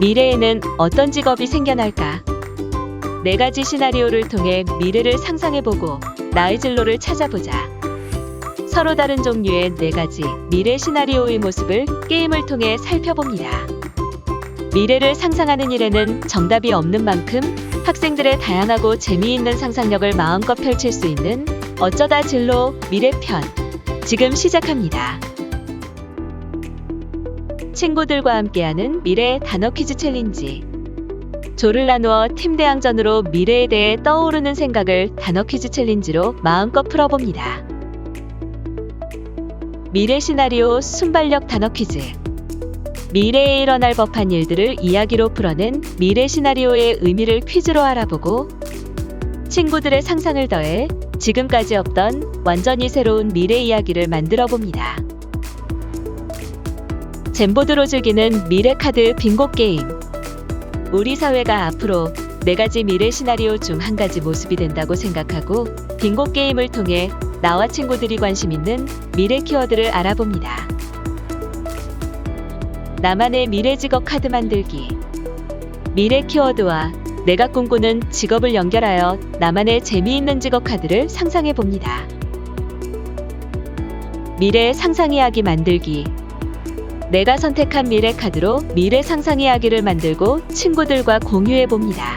미래에는 어떤 직업이 생겨날까? 네 가지 시나리오를 통해 미래를 상상해보고 나의 진로를 찾아보자. 서로 다른 종류의 네 가지 미래 시나리오의 모습을 게임을 통해 살펴봅니다. 미래를 상상하는 일에는 정답이 없는 만큼 학생들의 다양하고 재미있는 상상력을 마음껏 펼칠 수 있는 어쩌다 진로 미래편 지금 시작합니다. 친구들과 함께하는 미래 단어 퀴즈 챌린지. 조를 나누어 팀 대항전으로 미래에 대해 떠오르는 생각을 단어 퀴즈 챌린지로 마음껏 풀어봅니다. 미래 시나리오 순발력 단어 퀴즈. 미래에 일어날 법한 일들을 이야기로 풀어낸 미래 시나리오의 의미를 퀴즈로 알아보고 친구들의 상상을 더해 지금까지 없던 완전히 새로운 미래 이야기를 만들어 봅니다. 젠보드로 즐기는 미래 카드 빙고 게임. 우리 사회가 앞으로 네 가지 미래 시나리오 중 한 가지 모습이 된다고 생각하고 빙고 게임을 통해 나와 친구들이 관심 있는 미래 키워드를 알아봅니다. 나만의 미래 직업 카드 만들기. 미래 키워드와 내가 꿈꾸는 직업을 연결하여 나만의 재미있는 직업 카드를 상상해 봅니다. 미래 상상 이야기 만들기. 내가 선택한 미래 카드로 미래 상상 이야기를 만들고 친구들과 공유해 봅니다.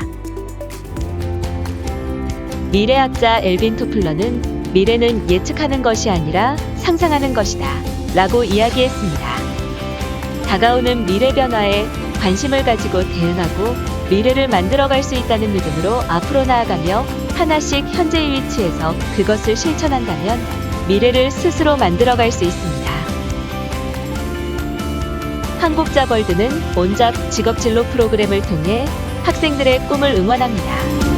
미래학자 엘빈 토플러는 미래는 예측하는 것이 아니라 상상하는 것이다. 라고 이야기했습니다. 다가오는 미래 변화에 관심을 가지고 대응하고 미래를 만들어갈 수 있다는 믿음으로 앞으로 나아가며 하나씩 현재의 위치에서 그것을 실천한다면 미래를 스스로 만들어갈 수 있습니다. 한국자벌드는 온잡 직업진로 프로그램을 통해 학생들의 꿈을 응원합니다.